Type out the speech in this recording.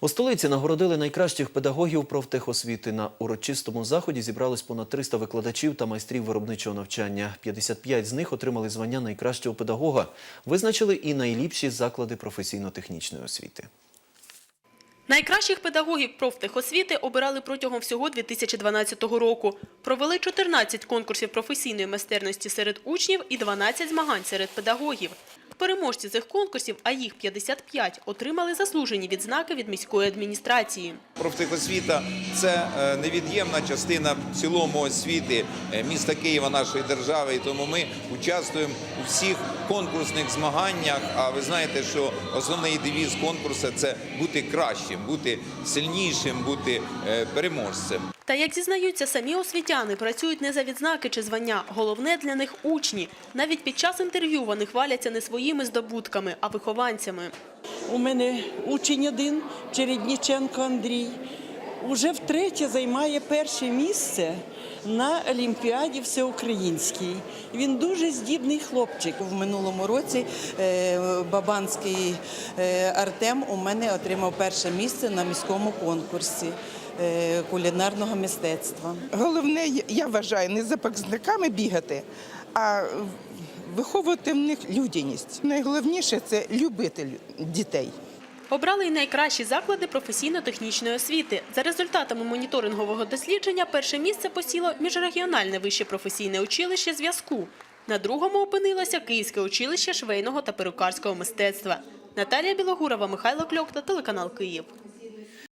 У столиці нагородили найкращих педагогів профтехосвіти. На урочистому заході зібрались понад 300 викладачів та майстрів виробничого навчання. 55 з них отримали звання найкращого педагога. Визначили і найліпші заклади професійно-технічної освіти. Найкращих педагогів профтехосвіти обирали протягом всього 2012 року. Провели 14 конкурсів професійної майстерності серед учнів і 12 змагань серед педагогів. Переможці цих конкурсів, а їх 55, отримали заслужені відзнаки від міської адміністрації. Профтехосвіта це е, невід'ємна частина в цілому освіти е, міста Києва, нашої держави. І тому ми участвуємо у всіх конкурсних змаганнях. А ви знаєте, що основний девіз конкурсу це бути кращим, бути сильнішим, бути е, переможцем. Та як зізнаються самі освітяни, працюють не за відзнаки чи звання. Головне для них учні. Навіть під час інтерв'ю вони хваляться не своїми здобутками, а вихованцями. У мене учень один, Чередніченко Андрій, уже втретє займає перше місце на Олімпіаді всеукраїнській. Він дуже здібний хлопчик. В минулому році е, Бабанський е, Артем у мене отримав перше місце на міському конкурсі кулінарного мистецтва. Головне, я вважаю, не за показниками бігати, а виховувати в них людяність. Найголовніше це любити дітей. Обрали й найкращі заклади професійно-технічної освіти. За результатами моніторингового дослідження перше місце посіло міжрегіональне вище професійне училище зв'язку. На другому опинилося Київське училище швейного та перукарського мистецтва. Наталія Білогурова, Михайло Кльок та телеканал Київ.